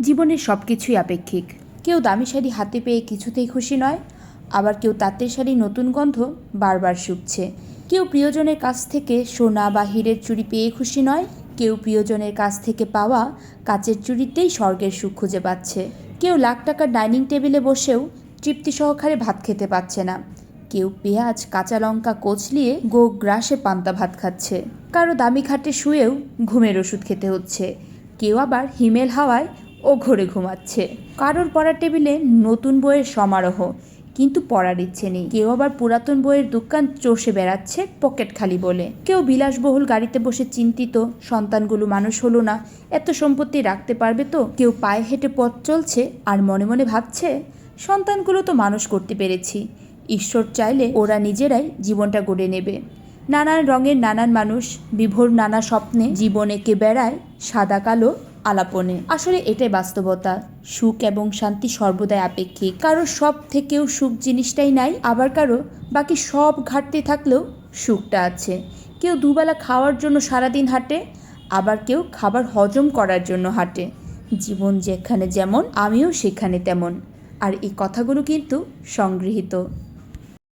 জীবনের সব কিছুই আপেক্ষিক। কেউ দামি শাড়ি হাতে পেয়ে কিছুতেই খুশি নয়, আবার কেউ তাঁতের শাড়ি নতুন গন্ধ বারবার শুকছে। কেউ প্রিয়জনের কাছ থেকে সোনা বা হীরের চুড়ি পেয়ে খুশি নয়, কেউ প্রিয়জনের কাছ থেকে পাওয়া কাচের চুড়িতেই স্বর্গের সুখ খুঁজে পাচ্ছে। কেউ লাখ টাকার ডাইনিং টেবিলে বসেও তৃপ্তি সহকারে ভাত খেতে পাচ্ছে না। কেউ পেঁয়াজ, কাঁচা লঙ্কা কোচলিয়ে গো গ্রাসে পান্তা ভাত খাচ্ছে। কারও দামি খাটে শুয়েও ঘুমের ওষুধ খেতে হচ্ছে। কেউ আবার হিমেল হাওয়ায় ও ঘরে ঘুমাচ্ছে। কারোর পড়ার টেবিলে নতুন বইয়ের সমারোহ, কিন্তু পড়ার ইচ্ছে নেই। কেউ আবার পুরাতন বইয়ের দোকান চষে বেড়াচ্ছে পকেট খালি বলে। কেউ বিলাসবহুল গাড়িতে বসে চিন্তিত, সন্তানগুলো মানুষ হলো না, এত সম্পত্তি রাখতে পারবে তো? কেউ পায়ে হেঁটে পথ চলছে আর মনে মনে ভাবছে, সন্তানগুলো তো মানুষ করতে পেরেছি। ঈশ্বর চাইলে ওরা নিজেরাই জীবনটা গড়ে নেবে। নানান রঙের নানান মানুষ, বিভোর নানা স্বপ্নে জীবনে কে বেড়ায় সাদা কালো আলাপনে। আসলে এটাই বাস্তবতা। সুখ এবং শান্তি সর্বদাই আপেক্ষিক। কারও সব থেকেও সুখ জিনিসটাই নাই, আবার কারও বাকি সব ঘাটতি থাকলেও সুখটা আছে। কেউ দুবেলা খাওয়ার জন্য সারাদিন হাঁটে, আবার কেউ খাবার হজম করার জন্য হাঁটে। জীবন যেখানে যেমন, আমিও সেখানে তেমন। আর এই কথাগুলো কিন্তু সংগৃহীত।